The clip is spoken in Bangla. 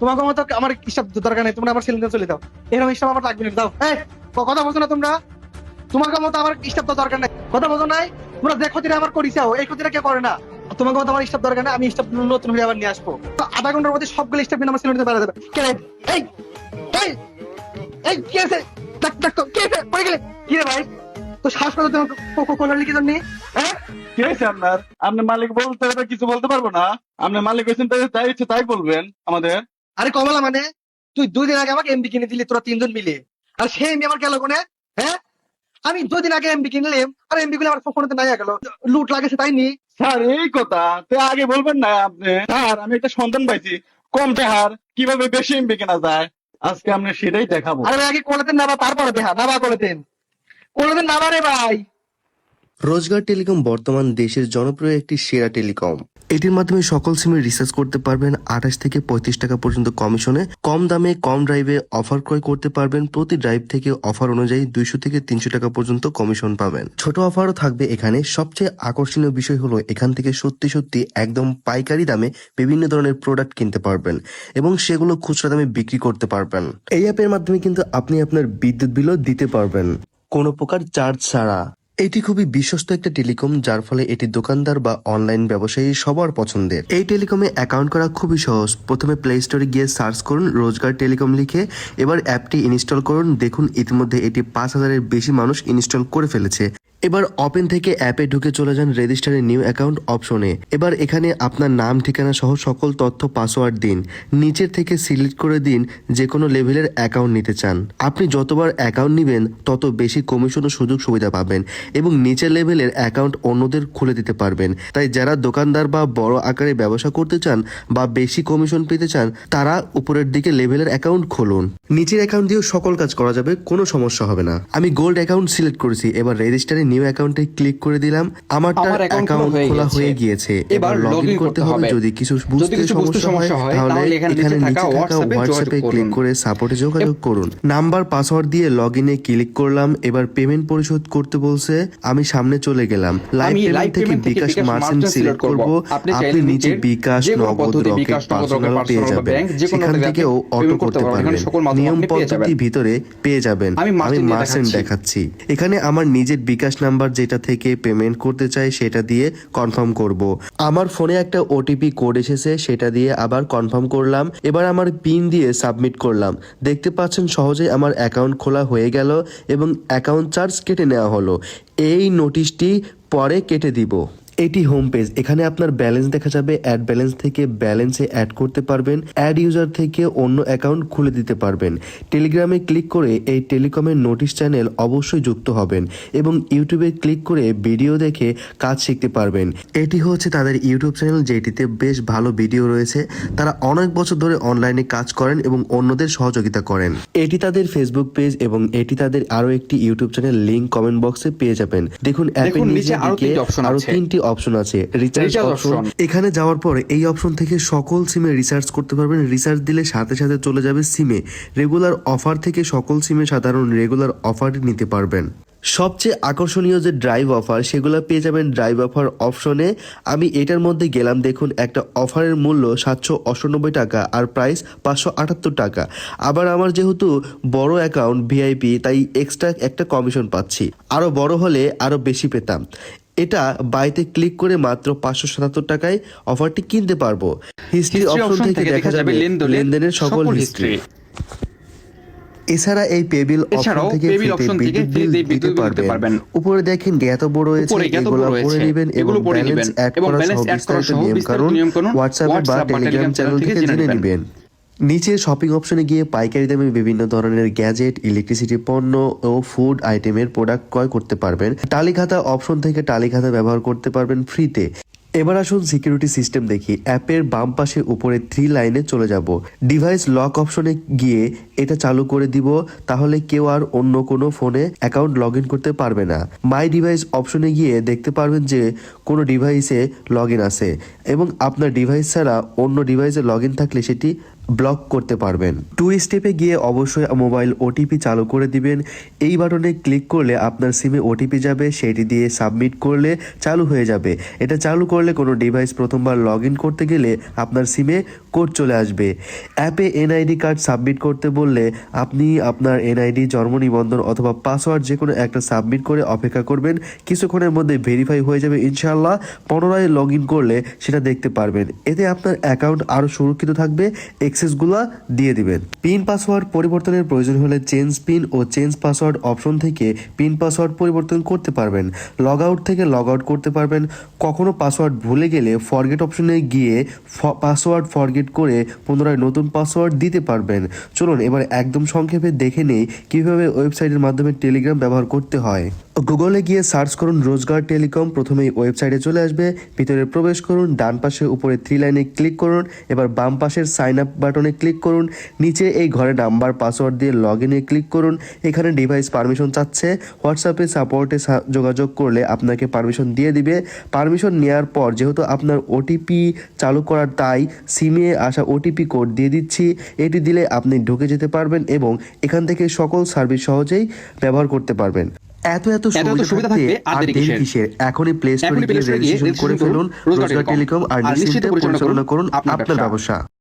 তোমাকে মতো আমার হিসাব দরকার নেই, তোমরা আমার সিলিন্ডার চলে দাও এরকম হিসাব আমার লাগবে না, দাও। এই কথা বলছো না তোমরা? তোমাকে মতো আমার হিসাব তো দরকার নাই। কথা বলছো নাই? তোমরা যে ক্ষতিটা আমার করিসাও এই ক্ষতিটা কেউ করে না? তোমাকে মতো আমার হিসাব দরকার নাই, আমি হিসাব নতুন করে আবার নিয়ে আসব। আধা ঘণ্টার মধ্যে সবগুলো নিয়ে আমার সিলিন্ডার বেড়া দেবে। কে এই এই এই, কি আছে? দেখ দেখ তো, কে পড়ে গেলে। কি রে ভাই? তো শ্বাস কথা তোমার কোলার লিখে জন্য হ্যাঁ? কি হয়েছে আপনার? আপনি মালিক বলতে কিছু বলতে পারব না? আপনি মালিক হয়েছেন, তাই ইচ্ছে তাই বলবেন আমাদের? আরে কমলা মানে? তুই দুই দিন আগে আমাকে এমবি কিনে দিলি তোরা তিনজন মিলে। আর সেই এমবি আমার গেল কোনে? হ্যাঁ? আমি দুই দিন আগে এমবি কিনলাম আর এমবি গুলো আমার ফোনে নাই গেল। লুট লাগেছে তাই নি? স্যার এই কথা তো আগে বলবেন না আপনি। স্যার আমি একটা সন্তান পাইছি। কম তেহার কীভাবে বেশি এমবি কেনা যায়? আজকে আপনি সেটাই দেখাবো। আরে আগে কোলাতেন নাবা তারপরে দেহা নাবা কোলাতেন কোলাতেন নাবা রে ভাই। রোজগার টেলিকম বর্তমান দেশের জনপ্রিয় একটি সেরা টেলিকম। এটির মাধ্যমে সকল সিমে রিচার্জ করতে পারবেন আঠাশ থেকে পঁয়ত্রিশ টাকা পর্যন্ত কমিশনে। কম দামে, কম ড্রাইভে অফার ক্রয় করতে পারবেন। প্রতি ড্রাইভ থেকে অফার অনুযায়ী দুইশো থেকে তিনশো টাকা পর্যন্ত কমিশন পাবেন। ছোট অফারও থাকবে এখানে। সবচেয়ে আকর্ষণীয় বিষয় হলো এখান থেকে সত্যি সত্যি একদম পাইকারি দামে বিভিন্ন ধরনের প্রোডাক্ট কিনতে পারবেন এবং সেগুলো খুচরা দামে বিক্রি করতে পারবেন। এই অ্যাপের মাধ্যমে কিন্তু আপনি আপনার বিদ্যুৎ বিলও দিতে পারবেন। কোনো প্রকার চার্জ ছাড়া। এটি খুবই বিশ্বস্ত একটা টেলিকম, যার ফলে এটি দোকানদার বা অনলাইন ব্যবসায়ী সবার পছন্দের। এই টেলিকমে অ্যাকাউন্ট করা খুবই সহজ। প্রথমে প্লে স্টোরে গিয়ে সার্চ করুন, রোজগার টেলিকম লিখে এবার অ্যাপটি ইনস্টল করুন। দেখুন, ইতিমধ্যে এটি পাঁচ হাজারের বেশি মানুষ ইনস্টল করে ফেলেছে। এবার ওপেন থেকে অ্যাপে ঢুকে চলে যান রেজিস্টারে নিউ অ্যাকাউন্ট অপশনে এবার এখানে আপনার নাম, ঠিকানা সহ সকল তথ্য পাসওয়ার্ড দিন। নিচের থেকে সিলেক্ট করে দিন যে কোনো লেভেলের অ্যাকাউন্ট নিতে চান। আপনি যতবার অ্যাকাউন্ট নেবেন, তত বেশি কমিশন ও সুযোগ সুবিধা পাবেন এবং নিচের লেভেলের অ্যাকাউন্ট অন্যদের খুলে দিতে পারবেন। তাই যারা দোকানদার বা বড় আকারে ব্যবসা করতে চান বা বেশি কমিশন পেতে চান, তারা উপরের দিকে লেভেলের অ্যাকাউন্ট খুলুন। নিচের অ্যাকাউন্ট দিয়েও সকল কাজ করা যাবে, কোনো সমস্যা হবে না। আমি গোল্ড অ্যাকাউন্ট সিলেক্ট করেছি, এবার রেজিস্টারে নিউ অ্যাকাউন্টে ক্লিক করে দিলাম আমারটা অ্যাকাউন্ট খোলা হয়ে গিয়েছে এবার এবার লগ ইন করতে হবে। যদি কিছু বুঝতে সমস্যা হয় তাহলে এখানে নিচে থাকা হোয়াটসঅ্যাপে ক্লিক করে সাপোর্টে যোগাযোগ করুন। নাম্বার পাসওয়ার্ড দিয়ে লগ ইনে ক্লিক করলাম এবার পেমেন্ট পরিশোধ করতে বলছে আমি সামনে চলে গেলাম। লাইভ পেমেন্ট থেকে বিকাশ মার্চেন্ট সিলেক্ট করব। আপনি নিচে বিকাশ নগদ রকেট পার্সোনাল পেয়ে যাবেন। সেখান থেকে থেকেও অটো করতে পারবেন। নিয়ম পদ্ধতি ভিতরে পেয়ে যাবেন। আমি মার্চেন্ট। দেখাচ্ছি। এখানে আমার নিজের বিকাশ নাম্বার যেটা থেকে পেমেন্ট করতে চাই সেটা দিয়ে কনফার্ম করব। আমার ফোনে একটা ওটিপি কোড এসেছে, সেটা দিয়ে আবার কনফার্ম করলাম। এবার আমার পিন দিয়ে সাবমিট করলাম। দেখতে পাচ্ছেন সহজে আমার অ্যাকাউন্ট খোলা হয়ে গেল এবং অ্যাকাউন্ট চার্জ কেটে নেওয়া হলো। এই নোটিশটি পরে কেটে দিব। এটি হোম পেজ এখানে আপনার ব্যালেন্স দেখা যাবে। অ্যাড ব্যালেন্স থেকে ব্যালেন্সে অ্যাড করতে পারবেন। অ্যাড ইউজার থেকে অন্য অ্যাকাউন্ট খুলে দিতে পারবেন। টেলিগ্রামে ক্লিক করে এই টেলিকমের নোটিশ চ্যানেল অবশ্যই যুক্ত হবেন এবং ইউটিউবে ক্লিক করে ভিডিও দেখে কাজ শিখতে পারবেন। এটি হচ্ছে তাদের ইউটিউব চ্যানেল যেটিতে বেশ ভালো ভিডিও রয়েছে। তারা অনেক বছর ধরে অনলাইনে কাজ করেন এবং অন্যদের সহযোগিতা করেন। এটি তাদের ফেসবুক পেজ এবং এটি তাদের আরও একটি ইউটিউব চ্যানেল লিংক কমেন্ট বক্সে পেয়ে যাবেন। দেখুন অ্যাপের নিচে নিচের আরও তিনটি আছে। অপশন আছে রিচার্জ অপশন এখানে যাওয়ার পর এই অপশন থেকে সকল সিমে রিচার্জ করতে পারবেন। রিচার্জ দিলে সাথে সাথে চলে যাবে সিমে রেগুলার অফার থেকে সকল সিমে সাধারণ রেগুলার অফার নিতে পারবেন। সবচেয়ে আকর্ষণীয় যে ড্রাইভ অফার সেগুলো পেয়ে যাবেন ড্রাইভ অফার অপশনে আমি এটার মধ্যে গেলাম দেখুন একটা অফারের মূল্য সাতশো অষ্টানব্বই টাকা আর প্রাইস পাঁচশো আটাত্তর টাকা। আবার আমার যেহেতু বড় অ্যাকাউন্ট ভিআইপি তাই এক্সট্রা একটা কমিশন পাচ্ছি। আরও বড় হলে আরও বেশি পেতাম। এটা বাইতে ক্লিক করে মাত্র পাঁচশো সাতাত্তর টাকায় অফারটি কিনতে পারব। হিস্ট্রি অপশন থেকে দেখা যাবে লেনদেনের সকল হিস্ট্রি এছাড়া এই পেবিল অপশন থেকে বিদ্যুৎ বিল দিতে পারবেন। উপরে দেখেন রয়েছে এগুলো পড়ে নেবেন এবং ব্যালেন্স অ্যাড করা সহ বিস্তারিত নিয়ম নিয়মকানুন হোয়াটসঅ্যাপ বা টেলিগ্রাম চ্যানেল থেকে জেনে নেবেন। নিচে শপিং অপশনে গিয়ে পাইকারি দামে বিভিন্ন ধরনের গ্যাজেট ইলেকট্রিসিটি পণ্য ও ফুড আইটেমের প্রোডাক্ট ক্রয় করতে পারবেন। টালিখাতা অপশন থেকে টালিখাতা ব্যবহার করতে পারবেন ফ্রিতে এবার আসুন সিকিউরিটি সিস্টেম দেখি। অ্যাপের বাম পাশে উপরে থ্রি লাইনে চলে যাব। ডিভাইস লক অপশনে গিয়ে এটা চালু করে দিব, তাহলে কেউ আর অন্য কোনো ফোনে অ্যাকাউন্ট লগ করতে পারবে না। মাই ডিভাইস অপশনে গিয়ে দেখতে পারবেন যে কোনো ডিভাইসে লগ আছে এবং আপনার ডিভাইস ছাড়া অন্য ডিভাইসে লগ থাকলে সেটি ব্লক করতে পারবেন। টু স্টেপে গিয়ে অবশ্যই মোবাইল ওটিপি চালু করে দিবেন। এই বাটনে ক্লিক করলে আপনার সিমে ওটিপি যাবে, সেটি দিয়ে সাবমিট করলে চালু হয়ে যাবে। এটা চালু করলে কোনো ডিভাইস প্রথমবার লগ ইন করতে গেলে আপনার সিমে কোড চলে আসবে। অ্যাপে এনআইডি কার্ড সাবমিট করতে বললে আপনি আপনার এনআইডি জন্ম নিবন্ধন অথবা পাসওয়ার্ড যে কোনো একটা সাবমিট করে অপেক্ষা করবেন। কিছুক্ষণের মধ্যে ভেরিফাই হয়ে যাবে ইনশাআল্লাহ। পুনরায় লগ ইন করলে সেটা দেখতে পারবেন। এতে আপনার অ্যাকাউন্ট আরও সুরক্ষিত থাকবে। এক্সেসগুলো দিয়ে দিবেন। পিন পাসওয়ার্ড পরিবর্তনের প্রয়োজন হলে চেঞ্জ পিন ও চেঞ্জ পাসওয়ার্ড অপশন থেকে পিন পাসওয়ার্ড পরিবর্তন করতে পারবেন। লগ আউট থেকে লগ আউট করতে পারবেন। কখনো পাসওয়ার্ড ভুলে গেলে ফরগেট অপশনে গিয়ে পাসওয়ার্ড ফরগেট করে পুনরায় নতুন পাসওয়ার্ড দিতে পারবেন। চলুন এবার একদম সংক্ষেপে দেখে নেই কীভাবে ওয়েবসাইটের মাধ্যমে টেলিগ্রাম ব্যবহার করতে হয়। গুগলে গিয়ে সার্চ করুন রোজগার টেলিকম, প্রথমেই ওয়েবসাইটে চলে আসবে, ভিতরে প্রবেশ করুন, ডান পাশে উপরে থ্রি লাইনে ক্লিক করুন, এবার বাম পাশের সাইন আপ বাটনে ক্লিক করুন। নিচে এই ঘরে নাম্বার পাসওয়ার্ড দিয়ে লগ ইনে ক্লিক করুন। এখানে ডিভাইস পারমিশন চাচ্ছে। হোয়াটসঅ্যাপে সাপোর্টে যোগাযোগ করলে আপনাকে পারমিশন দিয়ে দিবে। পারমিশন নেওয়ার পর যেহেতু আপনার ওটিপি চালু করার তাই সিমে আসা ওটিপি কোড দিয়ে দিচ্ছি। এটি দিলে আপনি ঢুকে যেতে পারবেন এবং এখান থেকে সকল সার্ভিস সহজেই ব্যবহার করতে পারবেন। এত এত সুবিধা থাকবে আর দেরি কিসের? এখনই প্লে স্টোরে গিয়ে রেজিস্ট্রেশন করে ফেলুন। রোজগার টেলিকম। আর নিশ্চিন্তে পরিচালনা করুন আপনার। ব্যবসা।